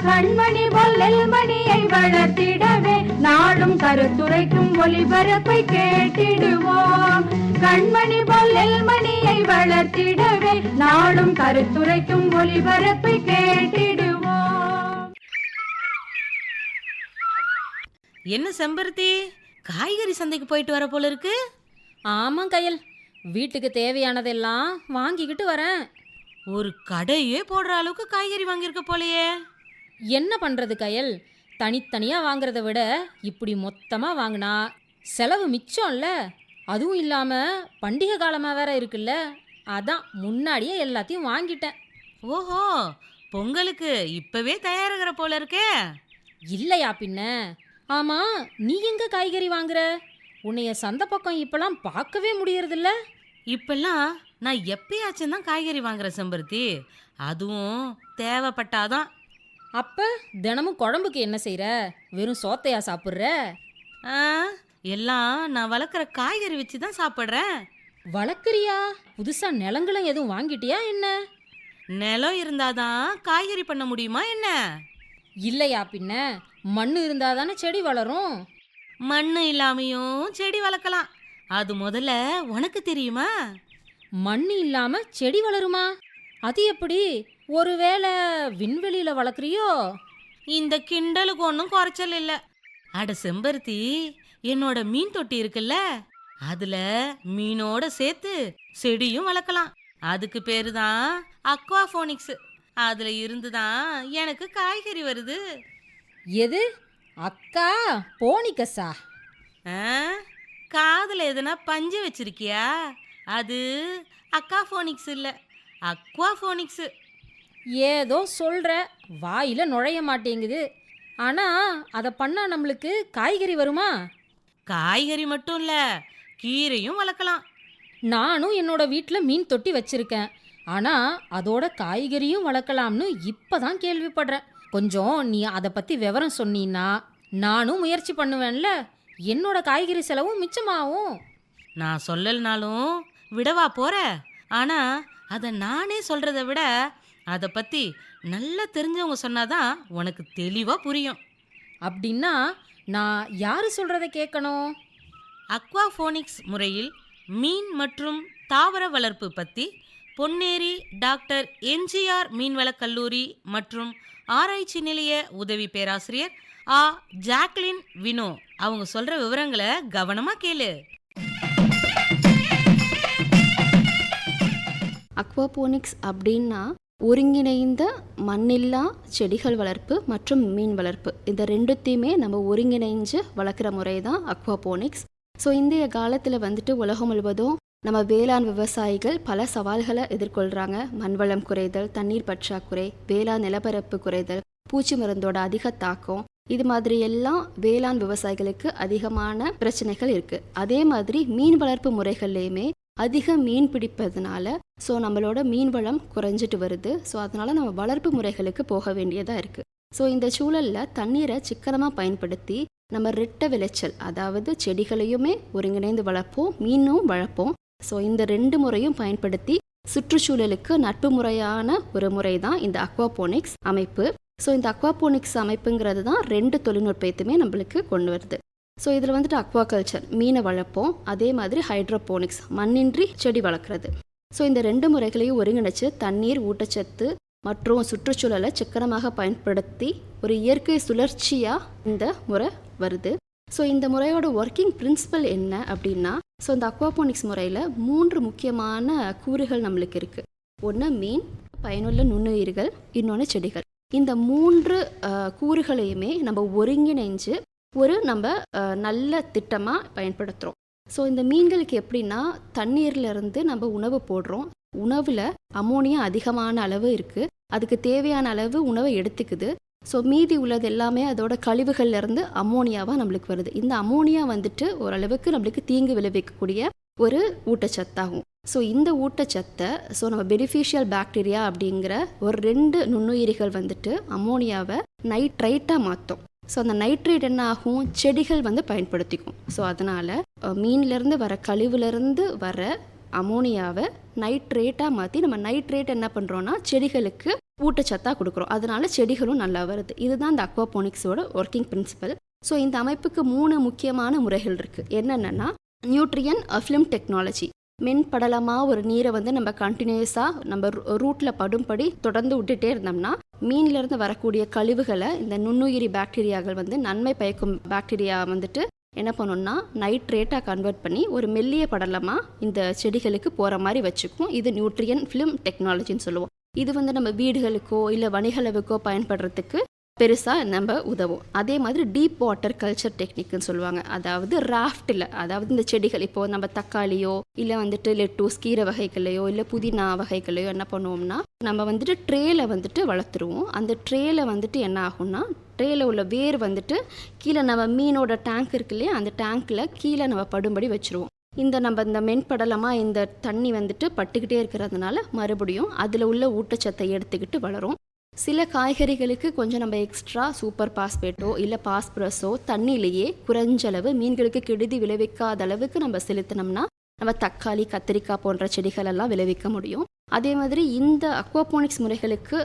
கண்மணி பொல்லல் மணியை வளர்த்திடவே நாடும் கருத்துரைக்கும் ஒளிபரப்பை கேட்டிடுவோம். கண்மணி பொல்லல் மணியை வளர்த்திடவே நாடும் கருத்துரைக்கும் ஒளிபரப்பை கேட்டிடுவோம். என்ன செம்பருத்தி? காய்கறி சந்தைக்கு போயிட்டு வர போல இருக்கு? ஆமாம் கையல். வீட்டுக்கு தேவையானதெல்லாம் வாங்கிக்கிட்டு வரேன். ஒரு கடையே போடுற அளவுக்கு காய்கறி வாங்கியிருக்க போலயே. என்ன பண்ணுறது கையல்? தனித்தனியாக வாங்குறத விட இப்படி மொத்தமாக வாங்கினா செலவு மிச்சம்ல. அதுவும் இல்லாமல் பண்டிகை காலமாக வேற இருக்குல்ல. அதான் முன்னாடியே எல்லாத்தையும் வாங்கிட்டேன். ஓஹோ பொங்கலுக்கு இப்பவே தயாராகிற போல இருக்கே. இல்லையா பின்ன? ஆமாம் நீ எங்கே காய்கறி வாங்குற? உன்னைய சந்தை பக்கம் இப்போலாம் பார்க்கவே முடியறதில்ல. இப்பெல்லாம் நான் எப்பயாச்சும் தான் காய்கறி வாங்குறேன் செம்பருத்தி. அதுவும் தேவைப்பட்டாதான் அப்போ தினமும் குழம்புக்கு என்ன செய்கிற வெறும் சோத்தையா சாப்பிட்ற? ஆ, எல்லாம் நான் வளர்க்குற காய்கறி வச்சு தான் சாப்பிட்றேன் வளர்க்குறியா? புதுசாக நிலங்களும் எதுவும் வாங்கிட்டியா என்ன? நிலம் இருந்தாதான் காய்கறி பண்ண முடியுமா என்ன? இல்லையா பின்ன? மண் இருந்தால் தானே செடி வளரும்? மண் இல்லாமையும் செடி வளர்க்கலாம். அது முதல்ல உனக்கு தெரியுமா? மண் இல்லாமல் செடி வளருமா? அது எப்படி? ஒருவேளை விண்வெளியில் வளர்க்குறியோ? இந்த கிண்டலுக்கு ஒன்றும் குறைச்சல் இல்லை. அட செம்பருத்தி என்னோட மீன் தொட்டி இருக்குல்ல அதுல மீனோட சேர்த்து செடியும் வளர்க்கலாம். அதுக்கு பேரு தான் அக்வாஃபோனிக்ஸ். அதுல இருந்து தான் எனக்கு காய்கறி வருது. எது? அக்கா போனிக்கஸா? காதுல எதுனா பஞ்சு வச்சிருக்கியா? அது அக்காஃபோனிக்ஸ் இல்லை. அக்வாஃபோனிக்ஸ். ஏதோ சொல்கிற வாயில் நுழைய மாட்டேங்குது. ஆனால் அதை பண்ணால் நம்மளுக்கு காய்கறி வருமா? காய்கறி மட்டும் இல்ல கீரையும் வளர்க்கலாம். நானும் என்னோட வீட்டில் மீன் தொட்டி வச்சிருக்கேன். ஆனால் அதோட காய்கறியும் வளர்க்கலாம்னு இப்போ தான் கேள்விப்படுறேன். கொஞ்சம் நீ அதை பற்றி விவரம் சொன்னீன்னா நானும் முயற்சி பண்ணுவேன்ல. என்னோட காய்கறி செலவும் மிச்சமாகும். நான் சொல்லலனாலும் விடவா போற? ஆனா அதை நானே சொல்றத விட அதை பத்தி நல்லா தெரிஞ்சவங்க சொன்னாதான் உனக்கு தெளிவா புரியும். அப்படின்னா நான் யார் சொல்கிறத கேட்கணும்? அக்வாஃபோனிக்ஸ் முறையில் மீன் மற்றும் தாவர வளர்ப்பு பத்தி பொன்னேரி டாக்டர் எம்ஜிஆர் மீன்வளக் கல்லூரி மற்றும் ஆராய்ச்சி நிலைய உதவி பேராசிரியர் ஆ. ஜாக்லின் வினோ அவங்க சொல்ற விவரங்களை கவனமா கேளு. அக்வாபோனிக்ஸ் அப்படின்னா ஒருங்கிணைந்த மண்ணில்லா செடிகள் வளர்ப்பு மற்றும் மீன் வளர்ப்பு. இந்த ரெண்டுத்தையுமே நம்ம ஒருங்கிணைஞ்சு வளர்க்குற முறை தான் அக்வாபோனிக்ஸ் ஸோ இந்திய காலத்தில் வந்துட்டு உலகம் முழுவதும் நம்ம வேளாண் விவசாயிகள் பல சவால்களை எதிர்கொள்கிறாங்க மண்வளம் குறைதல் தண்ணீர் பற்றாக்குறை வேளாண் நிலப்பரப்பு குறைதல் பூச்சி மருந்தோட அதிக தாக்கம். இது மாதிரி எல்லாம் வேளாண் விவசாயிகளுக்கு அதிகமான பிரச்சனைகள் இருக்குது அதே மாதிரி மீன் வளர்ப்பு முறைகள்லையுமே அதிக மீன் பிடிப்பதுனால ஸோ நம்மளோட மீன் வளம் குறைஞ்சிட்டு வருது. ஸோ அதனால நம்ம வளர்ப்பு முறைகளுக்கு போக வேண்டியதாக இருக்குது ஸோ இந்த சூழலில் தண்ணீரை சிக்கனமாக பயன்படுத்தி நம்ம ரெட்ட விளைச்சல் அதாவது செடிகளையுமே ஒருங்கிணைந்து வளர்ப்போம் மீனும் வளர்ப்போம். ஸோ இந்த ரெண்டு முறையும் பயன்படுத்தி சுற்றுச்சூழலுக்கு நட்பு முறையான ஒரு முறை தான் இந்த அக்வாபோனிக்ஸ் அமைப்பு. ஸோ இந்த அக்வாபோனிக்ஸ் அமைப்புங்கிறது தான் ரெண்டு தொழில்நுட்பத்தையுமே நம்மளுக்கு கொண்டு வருது. ஸோ இதில் வந்துட்டு அக்வாகல்ச்சர் மீனை வளர்ப்போம். அதே மாதிரி ஹைட்ரோபோனிக்ஸ் மண்ணின்றி செடி வளர்க்குறது. ஸோ இந்த ரெண்டு முறைகளையும் ஒருங்கிணைச்சு தண்ணீர் ஊட்டச்சத்து மற்றும் சுற்றுச்சூழலை சிக்கனமாக பயன்படுத்தி ஒரு இயற்கை சுழற்சியாக இந்த முறை வருது. ஸோ இந்த முறையோட ஒர்க்கிங் பிரின்சிபல் என்ன அப்படின்னா ஸோ இந்த அக்வாபோனிக்ஸ் முறையில் மூன்று முக்கியமான கூறுகள் நம்மளுக்கு இருக்குது ஒன்று மீன் பயனுள்ள நுண்ணுயிர்கள் இன்னொன்று செடிகள். இந்த மூன்று கூறுகளையுமே நம்ம ஒருங்கிணைஞ்சு ஒரு நம்ம நல்ல திட்டமாக பயன்படுத்துகிறோம் ஸோ இந்த மீன்களுக்கு எப்படின்னா தண்ணீர்லேருந்து நம்ம உணவு போடுறோம். உணவில் அமோனியா அதிகமான அளவு இருக்குது அதுக்கு தேவையான அளவு உணவை எடுத்துக்குது. ஸோ மீதி உள்ளது எல்லாமே அதோட கழிவுகள்லேருந்து அமோனியாவாக நம்மளுக்கு வருது. இந்த அமோனியா வந்துட்டு ஓரளவுக்கு நம்மளுக்கு தீங்கு விளைவிக்கக்கூடிய ஒரு ஊட்டச்சத்தாகும். ஸோ இந்த ஊட்டச்சத்தை ஸோ நம்ம பெனிஃபிஷியல் பாக்டீரியா அப்படிங்கிற ஒரு ரெண்டு நுண்ணுயிரிகள் வந்துட்டு அமோனியாவை நைட்ரைட்டாக மாற்றும் ஸோ அந்த நைட்ரேட் என்ன ஆகும்? செடிகள் வந்து பயன்படுத்திக்கும். ஸோ அதனால் மீன்லேருந்து வர கழிவுலேருந்து வர அமோனியாவை நைட்ரேட்டாக மாற்றி நம்ம நைட்ரேட் என்ன பண்ணுறோன்னா செடிகளுக்கு ஊட்டச்சத்தாக கொடுக்குறோம். அதனால செடிகளும் நல்லா வருது. இதுதான் இந்த அக்வாபோனிக்ஸோட ஒர்க்கிங் பிரின்சிபல் ஸோ இந்த அமைப்புக்கு மூணு முக்கியமான முறைகள் இருக்குது என்னென்னா நியூட்ரியன் அஃப்லிம் டெக்னாலஜி மென்படலமாக ஒரு நீரை வந்து நம்ம கண்டினியூஸாக நம்ம ரூட்டில் படும்படி தொடர்ந்து விட்டுட்டே இருந்தோம்னா மீன்லேருந்து வரக்கூடிய கழிவுகளை இந்த நுண்ணுயிரி பாக்டீரியாக்கள் வந்து நன்மை பயக்கும் பாக்டீரியா வந்துட்டு என்ன பண்ணணும்னா நைட்ரேட்டாக கன்வெர்ட் பண்ணி ஒரு மெல்லிய படலமாக இந்த செடிகளுக்கு போகிற மாதிரி வச்சுக்கும். இது நியூட்ரியன் ஃபிலிம் டெக்னாலஜின்னு சொல்லுவோம். இது வந்து நம்ம வீடுகளுக்கோ இல்லை வணிகளவுக்கோ பயன்படுறதுக்கு பெருசாக நம்ம உதவும். அதே மாதிரி டீப் வாட்டர் கல்ச்சர் டெக்னிக்னு சொல்லுவாங்க. அதாவது ராஃப்டில் அதாவது இந்த செடிகள் இப்போது நம்ம தக்காளியோ இல்லை வந்துட்டு லெட்டூஸ் கீரை வகைகளையோ இல்லை புதினா வகைகளையோ என்ன பண்ணுவோம்னா நம்ம வந்துட்டு ட்ரேல வந்துட்டு வளர்த்துருவோம். அந்த ட்ரேல வந்துட்டு என்ன ஆகும்னா ட்ரேல உள்ள வேர் வந்துட்டு கீழே நம்ம மீனோட டேங்க் இருக்கு இல்லையா அந்த டேங்க்கில் கீழே நம்ம படும்படி வச்சுருவோம். இந்த நம்ம இந்த மென்படலமாக இந்த தண்ணி வந்துட்டு பட்டுக்கிட்டே இருக்கிறதுனால மறுபடியும் அதில் உள்ள ஊட்டச்சத்தை எடுத்துக்கிட்டு வளரும். சில காய்கறிகளுக்கு கொஞ்சம் நம்ம எக்ஸ்ட்ரா சூப்பர் பாஸ்பேட்டோ இல்லை பாஸ்பரஸோ தண்ணியிலேயே குறைஞ்சளவு மீன்களுக்கு கெடுதி விளைவிக்காத அளவுக்கு நம்ம செலுத்தினோம்னா நம்ம தக்காளி கத்திரிக்காய் போன்ற செடிகள் எல்லாம் விளைவிக்க முடியும். அதே மாதிரி இந்த அக்வாபோனிக்ஸ் முறைகளுக்கு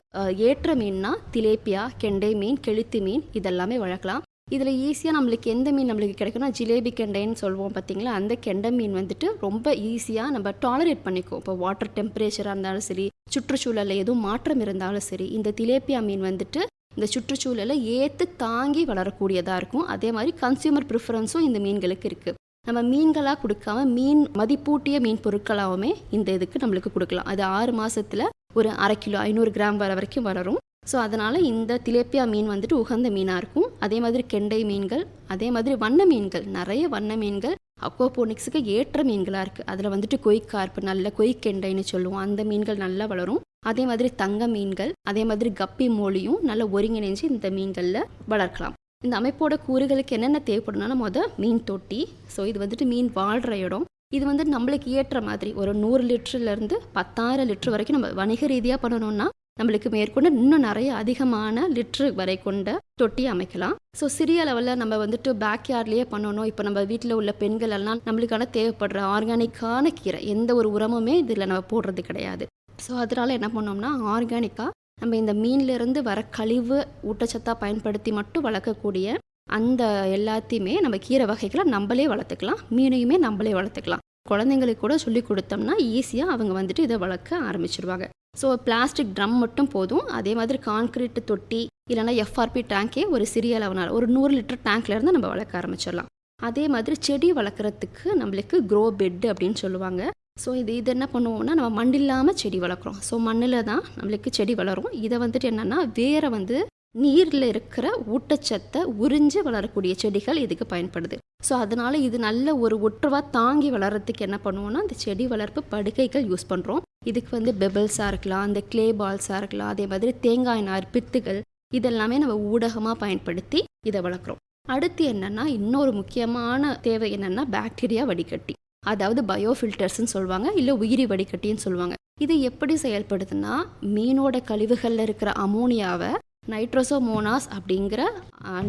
ஏற்ற மீன்னா திலேப்பியா கெண்டை மீன் கெளுத்தி மீன் இதெல்லாமே வளர்க்கலாம். இதில் ஈஸியாக நம்மளுக்கு எந்த மீன் நம்மளுக்கு கிடைக்கும்னா ஜிலேபி கெண்டைன்னு சொல்லுவோம் பார்த்தீங்களா? அந்த கெண்டை மீன் வந்துட்டு ரொம்ப ஈஸியாக நம்ம டாலரேட் பண்ணிக்கும் இப்போ வாட்டர் டெம்பரேச்சராக இருந்தாலும் சரி சுற்றுச்சூழலில் எதுவும் மாற்றம் இருந்தாலும் சரி இந்த திலேப்பியா மீன் வந்துட்டு இந்த சுற்றுச்சூழலை ஏற்று தாங்கி வளரக்கூடியதாக இருக்கும். அதே மாதிரி கன்சியூமர் ப்ரிஃபரன்ஸும் இந்த மீன்களுக்கு இருக்குது நம்ம மீன்களாக கொடுக்காம மீன் மதிப்பூட்டிய மீன் பொருட்களாகவுமே இந்த இதுக்கு நம்மளுக்கு கொடுக்கலாம். அது ஆறு மாதத்தில் ஒரு அரை கிலோ ஐநூறு கிராம் வர வரைக்கும் வளரும். ஸோ அதனால் இந்த திலேப்பியா மீன் வந்துட்டு உகந்த மீனாக இருக்கும். அதே மாதிரி கெண்டை மீன்கள் அதே மாதிரி வண்ண மீன்கள் நிறைய வண்ண மீன்கள் அக்வாபோனிக்ஸுக்கு ஏற்ற மீன்களாக இருக்குது அதில் வந்துட்டு கொய்கார்ப்பு நல்ல கொய்கெண்டைன்னு சொல்லுவோம். அந்த மீன்கள் நல்லா வளரும். அதே மாதிரி தங்க மீன்கள் அதே மாதிரி கப்பி மோலியும் நல்லா ஒருங்கிணைஞ்சு இந்த மீன்களில் வளர்க்கலாம். இந்த அமைப்போட கூறுகளுக்கு என்னென்ன தேவைப்படும்னா மொதல் மீன் தொட்டி ஸோ இது வந்துட்டு மீன் வாழ்கிற இடம். இது வந்து நம்மளுக்கு ஏற்ற மாதிரி ஒரு நூறு லிட்டர்லேருந்து பத்தாயிரம் லிட்டர் வரைக்கும் நம்ம வணிக ரீதியாக பண்ணணும்னா நம்மளுக்கு மேற்கொண்டு இன்னும் நிறைய அதிகமான லிட்ரு வரை கொண்ட தொட்டி அமைக்கலாம். ஸோ சிறிய லெவலில் நம்ம வந்துட்டு பேக்யார்ட்லேயே பண்ணணும். இப்போ நம்ம வீட்டில் உள்ள பெண்கள் எல்லாம் நம்மளுக்கான தேவைப்படுற ஆர்கானிக்கான கீரை எந்த ஒரு உரமுமே இதில் நம்ம போடுறது கிடையாது. ஸோ அதனால் என்ன பண்ணோம்னா ஆர்கானிக்காக நம்ம இந்த மீன்லேருந்து வர கழிவு ஊட்டச்சத்தாக பயன்படுத்தி மட்டும் வளர்க்கக்கூடிய அந்த எல்லாத்தையுமே நம்ம கீரை வகைகளை நம்மளே வளர்த்துக்கலாம். மீனையுமே நம்மளே வளர்த்துக்கலாம். குழந்தைங்களுக்கு கூட சொல்லி கொடுத்தோம்னா ஈஸியாக அவங்க வந்துட்டு இதை வளர்க்க ஆரம்பிச்சிருவாங்க. ஸோ பிளாஸ்டிக் ட்ரம் மட்டும் போதும். அதே மாதிரி கான்கிரீட் தொட்டி இல்லைனா எஃப்ஆர்பி டேங்கே ஒரு சிறிய அளவுனால் ஒரு நூறு லிட்டர் டேங்க்ல இருந்து நம்ம வளர்க்க ஆரம்பிச்சிடலாம். அதே மாதிரி செடி வளர்க்குறதுக்கு நம்மளுக்கு க்ரோ பெட் அப்படின்னு சொல்லுவாங்க. ஸோ இது இது என்ன பண்ணுவோம்னா நம்ம மண் இல்லாமல் செடி வளர்க்குறோம். ஸோ மண்ணில் தான் நம்மளுக்கு செடி வளரும். இதை வந்துட்டு என்னென்னா வேரை வந்து நீரில் இருக்கிற ஊட்டச்சத்தை உறிஞ்சு வளரக்கூடிய செடிகள் இதுக்கு பயன்படுது. ஸோ அதனால் இது நல்ல ஒரு ஒற்றுவாக தாங்கி வளர்கிறதுக்கு என்ன பண்ணுவோம்னா இந்த செடி வளர்ப்பு படுக்கைகள் யூஸ் பண்ணுறோம் இதுக்கு வந்து பெபிள்ஸாக இருக்கலாம் அந்த க்ளே பால்ஸாக இருக்கலாம் அதே மாதிரி தேங்காய் நார் பித்துகள் இதெல்லாமே நம்ம ஊடகமாக பயன்படுத்தி இதை வளர்க்குறோம். அடுத்து என்னென்னா இன்னொரு முக்கியமான தேவை என்னென்னா பாக்டீரியா வடிகட்டி. அதாவது பயோஃபில்டர்ஸ்னு சொல்லுவாங்க இல்லை உயிரி வடிகட்டின்னு சொல்லுவாங்க. இது எப்படி செயல்படுதுன்னா மீனோட கழிவுகளில் இருக்கிற அமோனியாவை நைட்ரோசோமோனாஸ் அப்படிங்கிற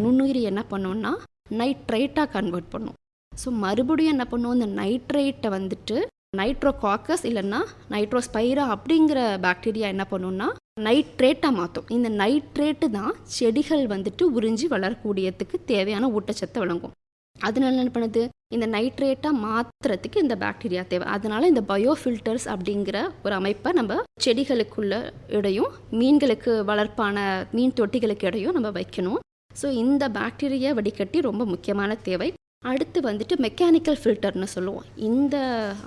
நுண்ணுயிரி என்ன பண்ணோம்னா நைட்ரைட்டாக கன்வெர்ட் பண்ணும். ஸோ மறுபடியும் என்ன பண்ணுவோம் இந்த நைட்ரைட்டை வந்துட்டு நைட்ரோகாக்கஸ் இல்லைன்னா நைட்ரோஸ்பைரா அப்படிங்கிற பாக்டீரியா என்ன பண்ணும்னா நைட்ரேட்டாக மாற்றும் இந்த நைட்ரேட்டு தான் செடிகள் வந்துட்டு உறிஞ்சி வளரக்கூடியதுக்கு தேவையான ஊட்டச்சத்தை வழங்கும். அதனால என்ன பண்ணுது? இந்த நைட்ரேட்டாக மாற்றுறதுக்கு இந்த பாக்டீரியா தேவை. அதனால இந்த பயோஃபில்டர்ஸ் அப்படிங்கிற ஒரு அமைப்பை நம்ம செடிகளுக்குள்ள இடையும் மீன்களுக்கு வளர்ப்பான மீன் தொட்டிகளுக்கு இடையும் நம்ம வைக்கணும். ஸோ இந்த பாக்டீரியா வடிகட்டி ரொம்ப முக்கியமான தேவை. அடுத்து வந்துட்டு மெக்கானிக்கல் ஃபில்டர்னு சொல்லுவோம். இந்த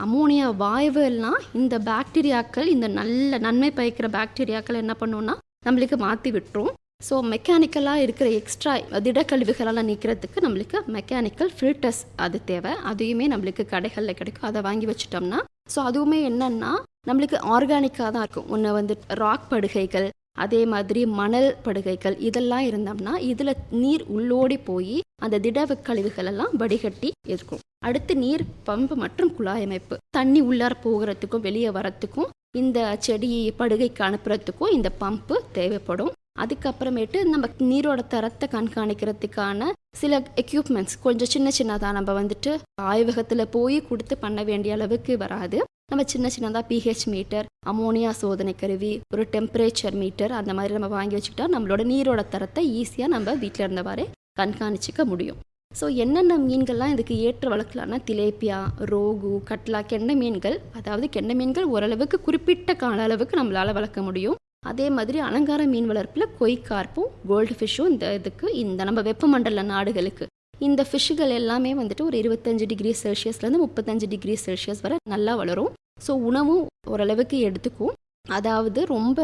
அமோனியா வாயு எல்லாம் இந்த பாக்டீரியாக்கள் இந்த நல்ல நன்மை பயக்கிற பாக்டீரியாக்கள் என்ன பண்ணுன்னா நம்மளுக்கு மாற்றி விட்டுரும். ஸோ மெக்கானிக்கலாக இருக்கிற எக்ஸ்ட்ரா திடக்கழிவுகளெல்லாம் நீக்கிறதுக்கு நம்மளுக்கு மெக்கானிக்கல் ஃபில்டர்ஸ் அது தேவை. அதையுமே நம்மளுக்கு கடைகளில் கிடைக்கும். அதை வாங்கி வச்சுட்டோம்னா ஸோ அதுவுமே என்னென்னா நம்மளுக்கு ஆர்கானிக்காக தான் இருக்கும். ஒன்று வந்து ராக் படுகைகள் அதே மாதிரி மணல் படுகைகள் இதெல்லாம் இருந்தோம்னா இதில் நீர் உள்ளோடி போய் அந்த திடவ கழிவுகள் எல்லாம் வடிகட்டி இருக்கும். அடுத்து நீர் பம்பு மற்றும் குழாய் அமைப்பு. தண்ணி உள்ளார போகிறதுக்கும் வெளியே வரத்துக்கும் இந்த செடி படுகைக்கு அனுப்புறதுக்கும் இந்த பம்பு தேவைப்படும். அதுக்கப்புறமேட்டு நம்ம நீரோட தரத்தை கண்காணிக்கிறதுக்கான சில எக்யூப்மெண்ட்ஸ் கொஞ்சம் சின்ன சின்னதாக நம்ம வந்துட்டு ஆய்வகத்தில் போய் கொடுத்து பண்ண வேண்டிய அளவுக்கு வராது. நம்ம சின்ன சின்னதாக பிஹெச் மீட்டர் அமோனியா சோதனை கருவி ஒரு டெம்பரேச்சர் மீட்டர் அந்த மாதிரி நம்ம வாங்கி வச்சுக்கிட்டா நம்மளோட நீரோட தரத்தை ஈஸியாக நம்ம வீட்டில் இருந்தவாறே கண்காணிச்சிக்க முடியும். ஸோ என்னென்ன மீன்கள்லாம் இதுக்கு ஏற்ற வளர்க்கலாம்னா திலேப்பியா ரோகு கட்லா கெண்டை மீன்கள் அதாவது கெண்டை மீன்கள் ஓரளவுக்கு குறிப்பிட்ட கால அளவுக்கு நம்மளால் வளர்க்க முடியும். அதே மாதிரி அலங்கார மீன் வளர்ப்பில் கொய்கார்ப்பும் கோல்டு ஃபிஷ்ஷும் இந்த இதுக்கு இந்த நம்ம வெப்பமண்டல நாடுகளுக்கு இந்த ஃபிஷ்ஷுகள் எல்லாமே வந்துட்டு ஒரு இருபத்தஞ்சு டிகிரி செல்சியஸ்லேருந்து முப்பத்தஞ்சு டிகிரி செல்சியஸ் வரை நல்லா வளரும். ஸோ உணவும் ஓரளவுக்கு எடுத்துக்கும். அதாவது ரொம்ப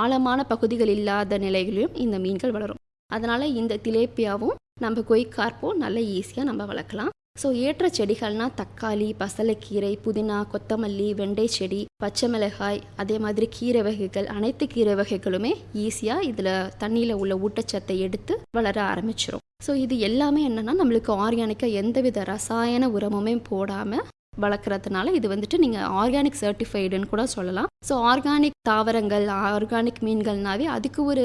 ஆழமான பகுதிகள் இல்லாத நிலைகளிலும் இந்த மீன்கள் வளரும். அதனால் இந்த திலேப்பியாவும் நம்ம கொய்கார்ப்பும் நல்ல ஈஸியாக நம்ம வளர்க்கலாம். ஸோ ஏற்ற செடிகள்னா தக்காளி பசலைக்கீரை புதினா கொத்தமல்லி வெண்டை செடி பச்சை மிளகாய் அதே மாதிரி கீரை வகைகள் அனைத்து கீரை வகைகளுமே ஈஸியாக இதில் தண்ணியில் உள்ள ஊட்டச்சத்தை எடுத்து வளர ஆரம்பிச்சிடும் ஸோ இது எல்லாமே என்னென்னா நம்மளுக்கு ஆர்கானிக்காக எந்தவித ரசாயன உரமுமே போடாமல் வளர்க்குறதுனால இது வந்துட்டு நீங்கள் ஆர்கானிக் சர்டிஃபைடுன்னு கூட சொல்லலாம். ஸோ ஆர்கானிக் தாவரங்கள் ஆர்கானிக் மீன்கள்னாவே அதுக்கு ஒரு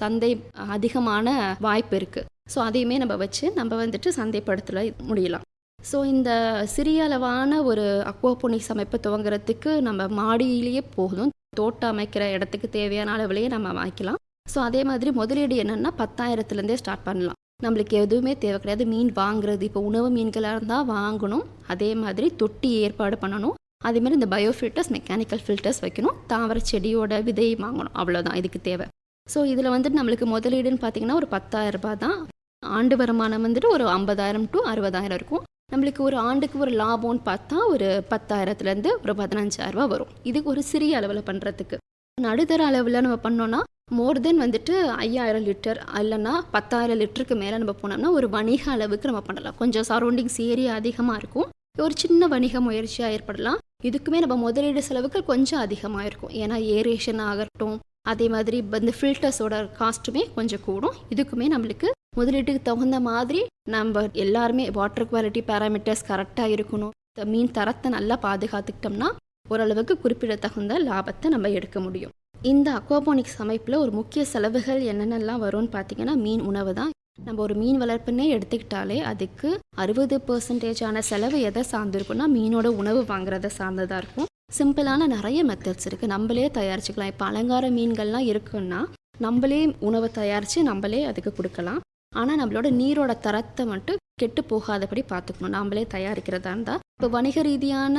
சந்தை அதிகமான வாய்ப்பு இருக்குது ஸோ அதையுமே நம்ம வச்சு நம்ம வந்துட்டு சந்தைப்படுத்தல முடியலாம். ஸோ இந்த சிறிய அளவான ஒரு அக்வாபோனிக்ஸ் அமைப்பை துவங்குறதுக்கு நம்ம மாடியிலேயே போதும். தோட்டம் அமைக்கிற இடத்துக்கு தேவையான அளவுலேயே நம்ம வாங்கிக்கலாம். ஸோ அதே மாதிரி முதலீடு என்னென்னா பத்தாயிரத்துலேருந்தே ஸ்டார்ட் பண்ணலாம். நம்மளுக்கு எதுவுமே தேவை கிடையாது. மீன் வாங்குறது இப்போ உணவு மீன்களாக இருந்தால் வாங்கணும். அதே மாதிரி தொட்டி ஏற்பாடு பண்ணணும். அதே மாதிரி இந்த பயோ ஃபில்டர்ஸ் மெக்கானிக்கல் ஃபில்டர்ஸ் வைக்கணும். தாவர செடியோட விதை வாங்கணும். அவ்வளோதான் இதுக்கு தேவை. ஸோ இதில் வந்துட்டு நம்மளுக்கு முதலீடுன்னு பார்த்தீங்கன்னா ஒரு பத்தாயிரம் ரூபாய் தான். ஆண்டு வருமானம் வந்துட்டு ஒரு ஐம்பதாயிரம் டு அறுபதாயிரம் இருக்கும். நம்மளுக்கு ஒரு ஆண்டுக்கு ஒரு லாபம்னு பார்த்தா ஒரு பத்தாயிரத்துலேருந்து ஒரு பதினஞ்சாயிரரூபா வரும். இதுக்கு ஒரு சிறிய அளவில் பண்ணுறதுக்கு நடுத்தர அளவில் நம்ம பண்ணோன்னா மோர் தென் வந்துட்டு ஐயாயிரம் லிட்டர் இல்லைன்னா பத்தாயிரம் லிட்டருக்கு மேலே நம்ம போனோம்னா ஒரு வணிக அளவுக்கு நம்ம பண்ணலாம். கொஞ்சம் சரௌண்டிங்ஸ் ஏரியா அதிகமாக இருக்கும். ஒரு சின்ன வணிக முயற்சியாக ஏற்படலாம். இதுக்குமே நம்ம முதலீடு செலவுகள் கொஞ்சம் அதிகமாக இருக்கும். ஏன்னா ஏரேஷன் ஆகட்டும் அதே மாதிரி இந்த ஃபில்டர்ஸோட காஸ்ட்டுமே கொஞ்சம் கூடும். இதுக்குமே நம்மளுக்கு முதலீட்டுக்கு தகுந்த மாதிரி நம்ம எல்லாருமே வாட்டர் குவாலிட்டி பேராமீட்டர்ஸ் கரெக்டாக இருக்கணும். இந்த மீன் தரத்தை நல்லா பாதுகாத்துக்கிட்டோம்னா ஓரளவுக்கு குறிப்பிடத்தகுந்த லாபத்தை நம்ம எடுக்க முடியும். இந்த அக்வாபோனிக்ஸ் அமைப்பில் ஒரு முக்கிய செலவுகள் என்னென்னலாம் வரும்னு பார்த்தீங்கன்னா மீன் உணவு தான். நம்ம ஒரு மீன் வளர்ப்புன்னே எடுத்துக்கிட்டாலே அதுக்கு அறுபது பர்சன்டேஜான செலவு எதை சார்ந்துருக்குன்னா மீனோட உணவு வாங்குறத சார்ந்ததாக இருக்கும். சிம்பிளான நிறைய மெத்தட்ஸ் இருக்குது நம்மளே தயாரிச்சுக்கலாம். இப்போ அலங்கார மீன்கள்லாம் இருக்குன்னா நம்மளே உணவை தயாரித்து நம்மளே அதுக்கு கொடுக்கலாம். ஆனால் நம்மளோட நீரோட தரத்தை மட்டும் கெட்டு போகாதபடி பார்த்துக்கணும் நம்மளே தயாரிக்கிறதா இருந்தால் இப்போ வணிக ரீதியான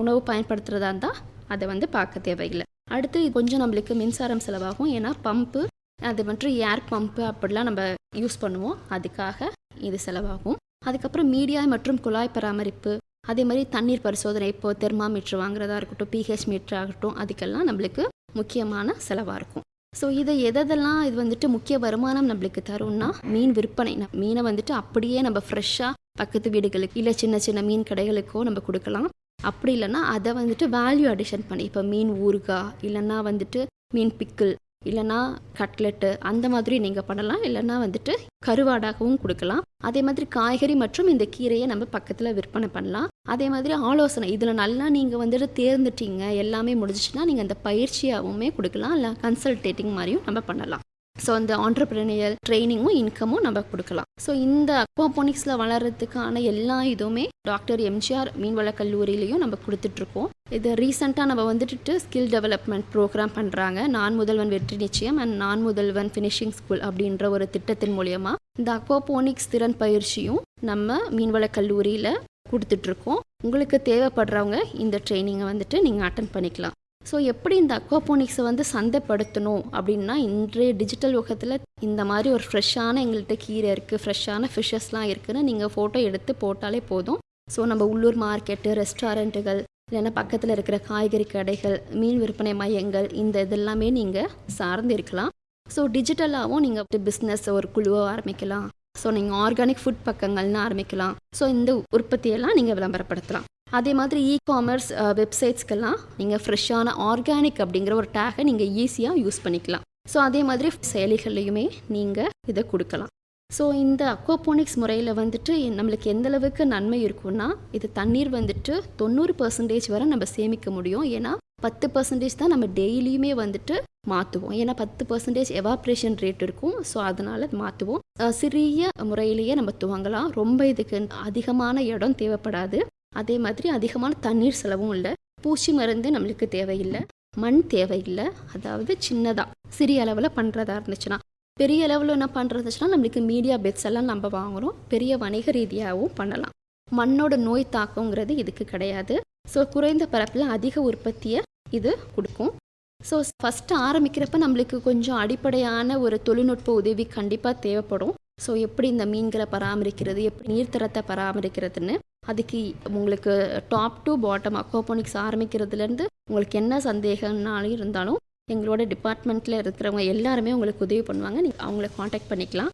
உணவு பயன்படுத்துகிறதா இருந்தால் அதை வந்து பார்க்க தேவையில்லை. அடுத்து கொஞ்சம் நம்மளுக்கு மின்சாரம் செலவாகும். ஏன்னா பம்பு அது மற்றும் ஏர் பம்பு அப்படிலாம் நம்ம யூஸ் பண்ணுவோம். அதுக்காக இது செலவாகும். அதுக்கப்புறம் மீடியா மற்றும் குழாய் பராமரிப்பு அதே மாதிரி தண்ணீர் பரிசோதனை இப்போ தெர்மாமீட்ரு வாங்குறதா இருக்கட்டும் பிஹெச் மீட்ரு ஆகட்டும் அதுக்கெல்லாம் நம்மளுக்கு முக்கியமான செலவாக இருக்கும். ஸோ இதை எதெல்லாம் இது வந்துட்டு முக்கிய வருமானம் நம்மளுக்கு தரும்னா மீன் விற்பனை. மீனை வந்துட்டு அப்படியே நம்ம ஃப்ரெஷ்ஷாக பக்கத்து வீடுகளுக்கு இல்லை சின்ன சின்ன மீன் கடைகளுக்கோ நம்ம கொடுக்கலாம். அப்படி இல்லைன்னா அதை வந்துட்டு வேல்யூ அடிஷன் பண்ணி. இப்போ மீன் ஊறுகாய் இல்லைன்னா வந்துட்டு மீன் பிக்கிள் இல்லைன்னா கட்லெட்டு அந்த மாதிரி நீங்கள் பண்ணலாம். இல்லைன்னா வந்துட்டு கருவாடாகவும் கொடுக்கலாம். அதே மாதிரி காய்கறி மற்றும் இந்த கீரையை நம்ம பக்கத்தில் விற்பனை பண்ணலாம். அதே மாதிரி ஆலோசனை. இதில் நல்லா நீங்கள் வந்துட்டு தேர்ந்துட்டீங்க எல்லாமே முடிஞ்சிச்சுன்னா நீங்கள் அந்த பயிற்சியாகவுமே கொடுக்கலாம் இல்லை கன்சல்டேட்டிங் மாதிரியும் நம்ம பண்ணலாம். ஸோ அந்த ஆண்டர்பிரினியல் ட்ரைனிங்கும் இன்கமும் நம்ம கொடுக்கலாம். ஸோ இந்த அக்வாபோனிக்ஸில் வளர்கிறதுக்கான எல்லா இதுவுமே டாக்டர் எம்ஜிஆர் மீன்வள கல்லூரியிலையும் நம்ம கொடுத்துட்ருக்கோம். இது ரீசெண்டாக நம்ம வந்துட்டு ஸ்கில் டெவலப்மெண்ட் ப்ரோக்ராம் பண்ணுறாங்க நான் முதல்வன் வெற்றி நிச்சயம் அண்ட் நான் முதல்வன் ஃபினிஷிங் ஸ்கூல் அப்படின்ற ஒரு திட்டத்தின் மூலயமா இந்த அக்வாபோனிக்ஸ் திறன் பயிற்சியும் நம்ம மீன்வள கல்லூரியில் கொடுத்துட்ருக்கோம். உங்களுக்கு தேவைப்படுறவங்க இந்த ட்ரைனிங்கை வந்துட்டு நீங்கள் அட்டன் பண்ணிக்கலாம். ஸோ எப்படி இந்த அக்வாபோனிக்ஸை வந்து சந்தைப்படுத்தணும் அப்படின்னா இன்றைய டிஜிட்டல் உலகத்தில் இந்த மாதிரி ஒரு ஃப்ரெஷ்ஷான எங்கள்கிட்ட கீரை இருக்குது ஃப்ரெஷ்ஷான ஃபிஷ்ஷஸ்லாம் இருக்குதுன்னு நீங்கள் ஃபோட்டோ எடுத்து போட்டாலே போதும். ஸோ நம்ம உள்ளூர் மார்க்கெட்டு ரெஸ்டாரண்ட்டுகள் இல்லைன்னா பக்கத்தில் இருக்கிற காய்கறி கடைகள் மீன் விற்பனை மையங்கள் இந்த இதெல்லாமே நீங்கள் சார்ந்து இருக்கலாம். ஸோ டிஜிட்டலாகவும் நீங்கள் பிஸ்னஸ் ஒரு குழுவை ஆரம்பிக்கலாம். ஸோ நீங்கள் ஆர்கானிக் ஃபுட் பக்கங்கள்னு ஆரம்பிக்கலாம். ஸோ இந்த உற்பத்தியெல்லாம் நீங்கள் விளம்பரப்படுத்தலாம். அதே மாதிரி இ காமர்ஸ் வெப்சைட்ஸ்க்கெல்லாம் நீங்கள் ஃப்ரெஷ்ஷான ஆர்கானிக் அப்படிங்கிற ஒரு டேகை நீங்கள் ஈஸியாக யூஸ் பண்ணிக்கலாம். ஸோ அதே மாதிரி செயலிகள்லையுமே நீங்கள் இதை கொடுக்கலாம். ஸோ இந்த அக்வாபோனிக்ஸ் முறையில் வந்துட்டு நம்மளுக்கு எந்தளவுக்கு நன்மை இருக்கும்னா இது தண்ணீர் வந்துட்டு தொண்ணூறு பர்சன்டேஜ் வரை நம்ம சேமிக்க முடியும். ஏன்னா பத்து பர்சன்டேஜ் தான் நம்ம டெய்லியுமே வந்துட்டு மாற்றுவோம் ஏன்னா பத்து பர்சன்டேஜ் எவாப்ரேஷன் ரேட் இருக்கும். ஸோ அதனால் மாற்றுவோம் சிறிய முறையிலேயே நம்ம துவங்கலாம். ரொம்ப இதுக்கு அதிகமான இடம் தேவைப்படாது. அதே மாதிரி அதிகமான தண்ணீர் செலவும் இல்லை. பூச்சி மருந்து நம்மளுக்கு தேவையில்லை. மண் தேவையில்லை. அதாவது சின்னதாக சிறிய அளவில் பண்ணுறதா இருந்துச்சுன்னா. பெரிய அளவில் என்ன பண்ணுறதுச்சுன்னா நம்மளுக்கு மீடியா பெட்ஸ் எல்லாம் நம்ம வாங்குகிறோம் பெரிய வணிக ரீதியாகவும் பண்ணலாம். மண்ணோட நோய் தாக்கங்கிறது இதுக்கு கிடையாது. ஸோ குறைந்த பரப்பில் அதிக உற்பத்தியை இது கொடுக்கும். ஸோ ஃபஸ்ட்டு ஆரம்பிக்கிறப்ப நம்மளுக்கு கொஞ்சம் அடிப்படையான ஒரு தொழில்நுட்ப உதவி கண்டிப்பாக தேவைப்படும். ஸோ எப்படி இந்த மீன்களை பராமரிக்கிறது எப்படி நீர்த்தரத்தை பராமரிக்கிறதுன்னு அதுக்கு உங்களுக்கு டாப் டு பாட்டம் அக்வாபோனிக்ஸ் ஆரம்பிக்கிறதுலேருந்து உங்களுக்கு என்ன சந்தேகம்னாலும் இருந்தாலும் எங்களோட டிபார்ட்மெண்ட்டில் இருக்கிறவங்க எல்லாருமே உங்களுக்கு உதவி பண்ணுவாங்க. நீங்கள் அவங்கள காண்டாக்ட் பண்ணிக்கலாம்.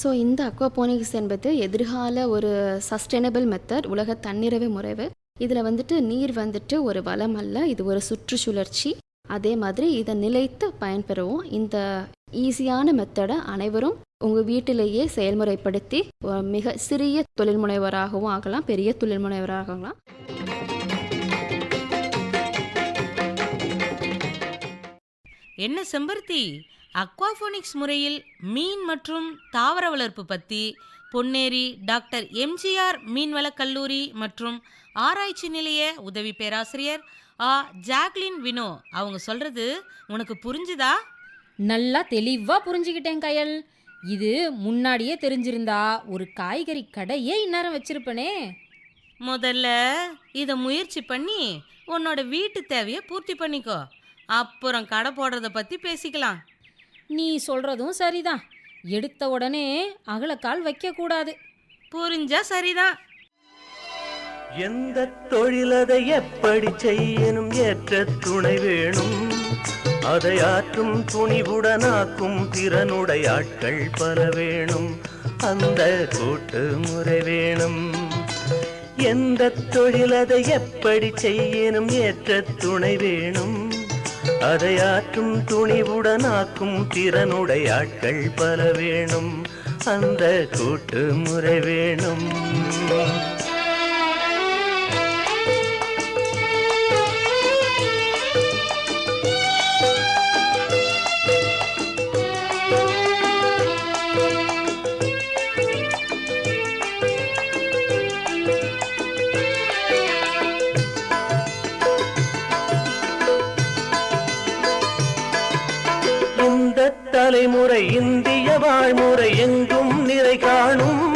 ஸோ இந்த அக்வாபோனிக்ஸ் என்பது எதிர்கால ஒரு சஸ்டைனபிள் மெத்தட் உலக தன்னிறவு முறைவு. இதில் வந்துட்டு நீர் வந்துட்டு ஒரு வளம் அல்ல இது ஒரு சுற்றுச்சுழற்சி. அதே மாதிரி இதை நிலைத்து பயன்பெறவும். இந்த ஈஸியான மெத்தடை அனைவரும் உங்கள் வீட்டிலேயே செயல்முறைப்படுத்தி மிக சிறிய தொழில் முனைவராகவும் ஆகலாம் பெரிய தொழில் முனைவராகலாம் என்ன செம்பருத்தி? அக்வாஃபோனிக்ஸ் முறையில் மீன் மற்றும் தாவர வளர்ப்பு பற்றி பொன்னேரி டாக்டர் எம்ஜிஆர் மீன்வளக் கல்லூரி மற்றும் ஆராய்ச்சி நிலைய உதவி பேராசிரியர் ஆ ஜாக்லின் வினோ அவங்க சொல்றது உனக்கு புரிஞ்சுதா? நல்லா தெளிவா புரிஞ்சுக்கிட்டேன் கயல். இது முன்னாடியே தெரிஞ்சிருந்தா ஒரு காய்கறி கடையே இந்நேரம் வச்சிருப்பனே. முதல்ல இதை முயற்சி பண்ணி உன்னோட வீட்டு தேவையை பூர்த்தி பண்ணிக்கோ. அப்புறம் கடை போடுறத பற்றி பேசிக்கலாம். நீ சொல்றதும் சரிதான். எடுத்த உடனே அகலக்கால் வைக்க கூடாது. புரிஞ்சா சரிதான். எந்த தொழிலதை எப்படி செய்யணும்? ஏற்ற துணை வேணும். அதை ஆற்றும் துணிவுடனாக்கும் திறனுடைய ஆட்கள் பல வேணும் அந்த கூட்டு முறை வேணும். எந்த தொழில் அதை எப்படி செய்யணும்? ஏற்ற துணை வேணும். அதை ஆற்றும் துணிவுடனாக்கும் திறனுடைய ஆட்கள் பல வேணும் அந்த கூட்டு முறை வேணும். இந்திய வாழ்முறை எங்கும் நிறை காணும்.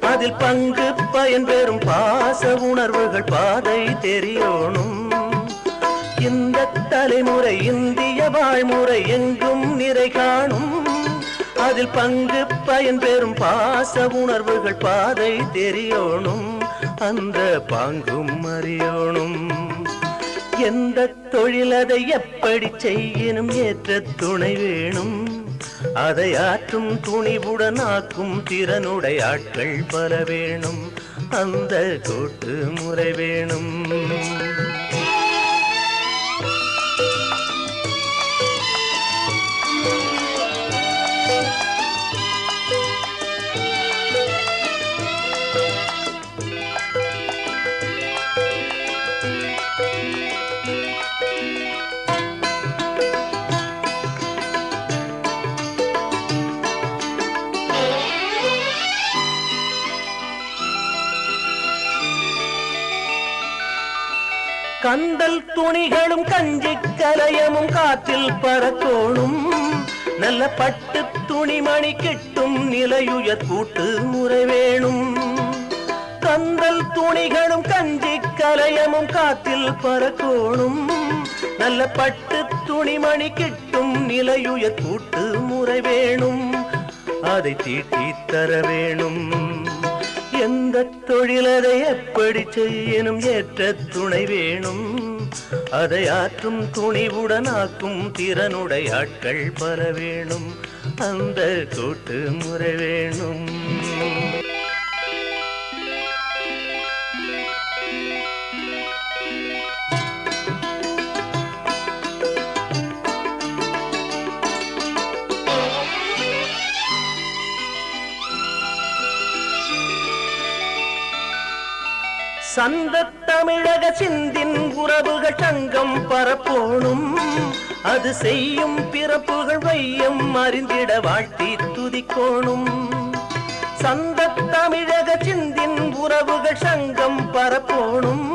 அதில் பங்கு பயன் பெறும் பாச உணர்வுகள் பாதை தெரியணும். இந்த தலைமுறை இந்திய வாழ்முறை எங்கும் நிறை காணும். அதில் பங்கு பயன் பெறும் பாச உணர்வுகள் பாதை தெரியணும். அந்த பாங்கும் அறியணும். எந்த தொழிலதை எப்படி செய்யணும் ஏற்ற துணை வேணும். அதை ஆற்றும் துணிவுடன் ஆக்கும் திறனுடைய ஆட்கள் பல வேணும். அந்த கூட்டு முறை வேணும். கந்தல் துணிகளும் கஞ்சி கலயமும் காற்றில் பறத்தோணும் நல்ல பட்டு துணிமணி கிட்டும் நிலையுயர் கூட்டு முறை வேணும் கந்தல் துணிகளும் கஞ்சி கலயமும் காற்றில் பறக்கோணும் நல்ல பட்டு துணிமணி கிட்டும் நிலையுயர் கூட்டு முறை வேணும் அதை தீட்டி தர வேணும் எந்த தொழிலதை எப்படி செய்யணும்? ஏற்ற துணை வேணும். அதை ஆற்றும் துணிவுடன் ஆக்கும் திறனுடைய ஆட்கள் பல வேணும். அந்த கூட்டு முறை வேணும். சந்த தமிழக சிந்தின் உறவுகள் சங்கம் பரப்போணும். அது செய்யும் பிறப்புகள் வையம் அறிந்திட வாழ்த்தி துதிக்கோணும். சந்த தமிழக சிந்தின் உறவுகள் சங்கம் பரப்போணும்.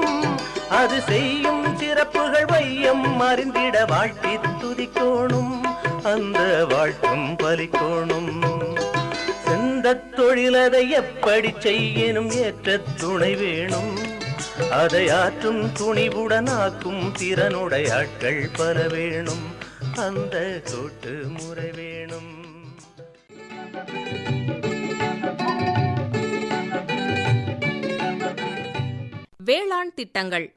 அது செய்யும் சிறப்புகள் வையம் அறிந்திட வாழ்த்தி துதிக்கோணும். அந்த வாழ்த்தும் பலிக்கோணும். அதை எப்படி செய்யணும்? ஏற்ற துணை வேணும். அதை ஆற்றும் துணிவுடன் ஆக்கும் திறனுடைய ஆட்கள் பல வேணும். அந்த கூட்டு முறை வேணும். வேளாண் திட்டங்கள்.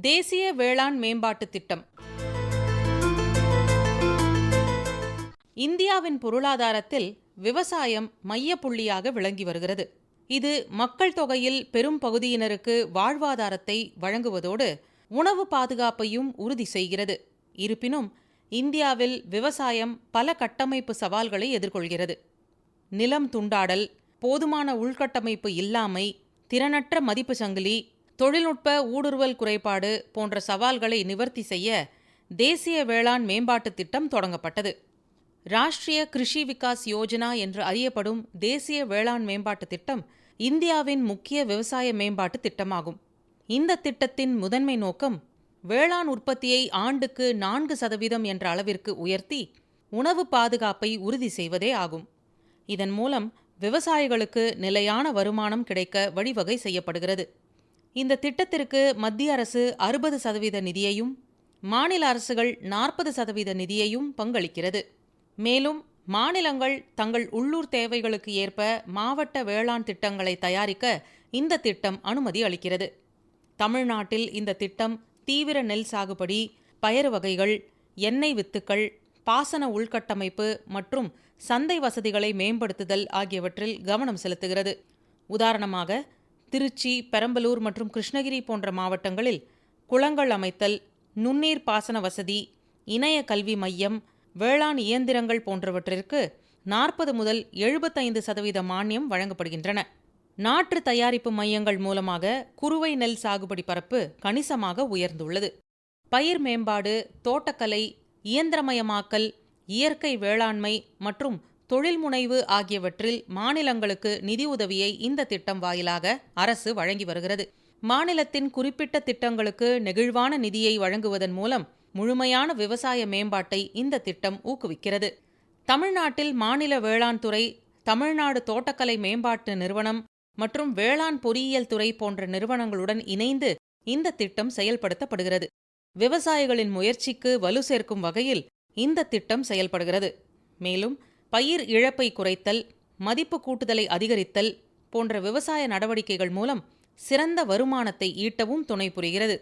தேசிய வேளாண் மேம்பாட்டு திட்டம். இந்தியாவின் பொருளாதாரத்தில் விவசாயம் மையப்புள்ளியாக விளங்கி வருகிறது. இது மக்கள் தொகையில் பெரும் பகுதியினருக்கு வாழ்வாதாரத்தை வழங்குவதோடு உணவு பாதுகாப்பையும் உறுதி செய்கிறது. இருப்பினும் இந்தியாவில் விவசாயம் பல கட்டமைப்பு சவால்களை எதிர்கொள்கிறது. நிலம் துண்டாடல் போதுமான உள்கட்டமைப்பு இல்லாமை திறனற்ற மதிப்பு சங்கிலி தொழில்நுட்ப ஊடுருவல் குறைபாடு போன்ற சவால்களை நிவர்த்தி செய்ய தேசிய வேளாண் மேம்பாட்டுத் திட்டம் தொடங்கப்பட்டது. ராஷ்டிரிய கிருஷி விகாஸ் யோஜனா என்று அறியப்படும் தேசிய வேளாண் மேம்பாட்டுத் திட்டம் இந்தியாவின் முக்கிய விவசாய மேம்பாட்டு திட்டமாகும். இந்த திட்டத்தின் முதன்மை நோக்கம் வேளாண் உற்பத்தியை ஆண்டுக்கு நான்கு சதவீதம் என்ற அளவிற்கு உயர்த்தி உணவு பாதுகாப்பை உறுதி செய்வதே ஆகும். இதன் மூலம் விவசாயிகளுக்கு நிலையான வருமானம் கிடைக்க வழிவகை செய்யப்படுகிறது. இந்த திட்டத்திற்கு மத்திய அரசு அறுபது சதவீத நிதியையும் மாநில அரசுகள் நாற்பது சதவீத நிதியையும் பங்களிக்கிறது. மேலும் மாநிலங்கள் தங்கள் உள்ளூர் தேவைகளுக்கு ஏற்ப மாவட்ட வேளாண் திட்டங்களை தயாரிக்க இந்த திட்டம் அனுமதி அளிக்கிறது. தமிழ்நாட்டில் இந்த திட்டம் தீவிர நெல் சாகுபடி பயறு வகைகள் எண்ணெய் வித்துக்கள் பாசன உள்கட்டமைப்பு மற்றும் சந்தை வசதிகளை மேம்படுத்துதல் ஆகியவற்றில் கவனம் செலுத்துகிறது. உதாரணமாக திருச்சி பெரம்பலூர் மற்றும் கிருஷ்ணகிரி போன்ற மாவட்டங்களில் குளங்கள் அமைத்தல் நுண்ணீர் பாசன வசதி இணைய கல்வி மையம் வேளாண் இயந்திரங்கள் போன்றவற்றிற்கு நாற்பது முதல் எழுபத்தைந்து சதவீத மானியம் வழங்கப்படுகின்றன. நாற்று தயாரிப்பு மையங்கள் மூலமாக குறுவை நெல் சாகுபடி பரப்பு கணிசமாக உயர்ந்துள்ளது. பயிர் மேம்பாடு தோட்டக்கலை இயந்திரமயமாக்கல் இயற்கை வேளாண்மை மற்றும் தொழில்முனைவு ஆகியவற்றில் மாநிலங்களுக்கு நிதியுதவியை இந்த திட்டம் வாயிலாக அரசு வழங்கி வருகிறது. மாநிலத்தின் குறிப்பிட்ட திட்டங்களுக்கு நெகிழ்வான நிதியை வழங்குவதன் மூலம் முழுமையான விவசாய மேம்பாட்டை இந்த திட்டம் ஊக்குவிக்கிறது. தமிழ்நாட்டில் மாநில வேளாண் துறை தமிழ்நாடு தோட்டக்கலை மேம்பாட்டு நிறுவனம் மற்றும் வேளாண் பொறியியல் துறை போன்ற நிறுவனங்களுடன் இணைந்து இந்த திட்டம் செயல்படுத்தப்படுகிறது. விவசாயிகளின் முயற்சிக்கு வலு சேர்க்கும் வகையில் இந்த திட்டம் செயல்படுகிறது. மேலும் பயிர் இழப்பை குறைத்தல் மதிப்பு கூட்டுதலை அதிகரித்தல் போன்ற விவசாய நடவடிக்கைகள் மூலம் சிறந்த வருமானத்தை ஈட்டவும் துணை புரிகிறது.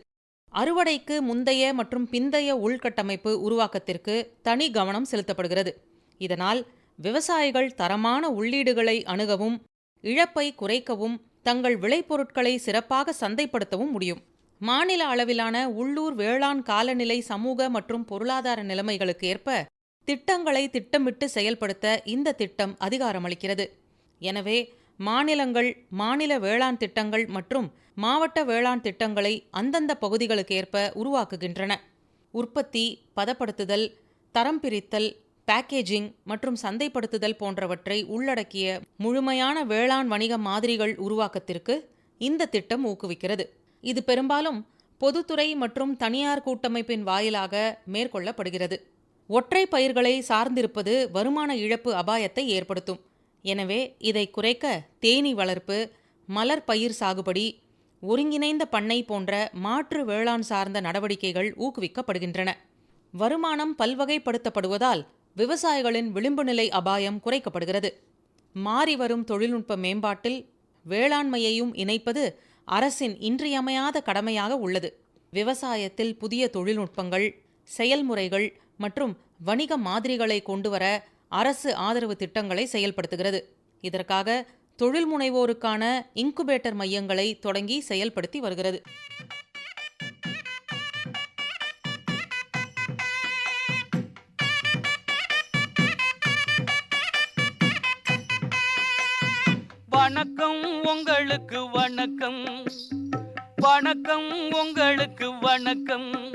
அறுவடைக்கு முந்தைய மற்றும் பிந்தைய உள்கட்டமைப்பு உருவாக்கத்திற்கு தனி கவனம் செலுத்தப்படுகிறது. இதனால் விவசாயிகள் தரமான உள்ளீடுகளை அணுகவும் இழப்பை குறைக்கவும் தங்கள் விளைபொருட்களை சிறப்பாக சந்தைப்படுத்தவும் முடியும். மாநில அளவிலான உள்ளூர் வேளாண் காலநிலை சமூக மற்றும் பொருளாதார நிலைமைகளுக்கு ஏற்ப திட்டங்களை திட்டமிட்டு செயல்படுத்த இந்த திட்டம் அதிகாரமளிக்கிறது. எனவே மாநிலங்கள் மாநில வேளாண் திட்டங்கள் மற்றும் மாவட்ட வேளாண் திட்டங்களை அந்தந்த பகுதிகளுக்கு ஏற்ப உருவாக்குகின்றன. உற்பத்தி பதப்படுத்துதல் தரம் பிரித்தல் பேக்கேஜிங் மற்றும் சந்தைப்படுத்துதல் போன்றவற்றை உள்ளடக்கிய முழுமையான வேளாண் வணிக மாதிரிகள் உருவாக்கத்திற்கு இந்த திட்டம் ஊக்குவிக்கிறது. இது பெரும்பாலும் பொதுத்துறை மற்றும் தனியார் கூட்டமைப்பின் வாயிலாக மேற்கொள்ளப்படுகிறது. ஒற்றை பயிர்களை சார்ந்திருப்பது வருமான இழப்பு அபாயத்தை ஏற்படுத்தும். எனவே இதை குறைக்க தேனீ வளர்ப்பு மலர் பயிர் சாகுபடி ஒருங்கிணைந்த பண்ணை போன்ற மாற்று வேளாண் சார்ந்த நடவடிக்கைகள் ஊக்குவிக்கப்படுகின்றன. வருமானம் பல்வகைப்படுத்தப்படுவதால் விவசாயிகளின் விளிம்பு நிலை அபாயம் குறைக்கப்படுகிறது. மாறி வரும் தொழில்நுட்ப மேம்பாட்டில் வேளாண்மையையும் இணைப்பது அரசின் இன்றியமையாத கடமையாக உள்ளது. விவசாயத்தில் புதிய தொழில்நுட்பங்கள் செயல்முறைகள் மற்றும் வணிக மாதிரிகளை கொண்டுவர அரசு ஆதரவு திட்டங்களை செயல்படுத்துகிறது. இதற்காக தொழில் முனைவோருக்கான இன்குபேட்டர் மையங்களை தொடங்கி செயல்படுத்தி வருகிறது. வணக்கம் உங்களுக்கு வணக்கம். வணக்கம் உங்களுக்கு வணக்கம்.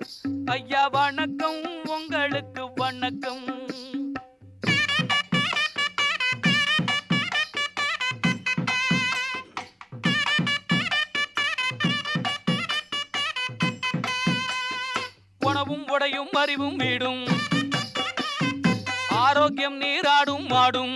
ஐயா வணக்கம். உங்களுக்கு வணக்கம். உணவும் உடையும் அறிவும் வீடும் ஆரோக்கியம் நீராடும் மாடும்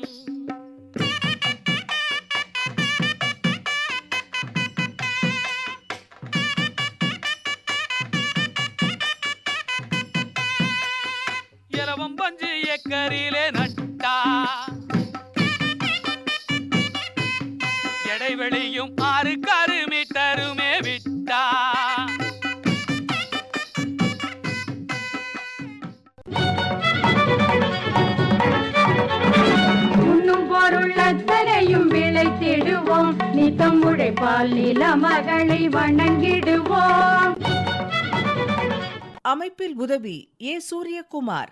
பஞ்சு ஏக்கரிலே நட்டா. இடைவெளியும் ஆறு காரு மீட்டருமே விட்டா. உண்ணும் பொருள் அத்தனையும் விளைத்திடுவோம் நித்தம் உழைப்பால் நில மகளை வணங்கிடுவோம். அமைப்பில் உதவி ஏ சூரியகுமார்.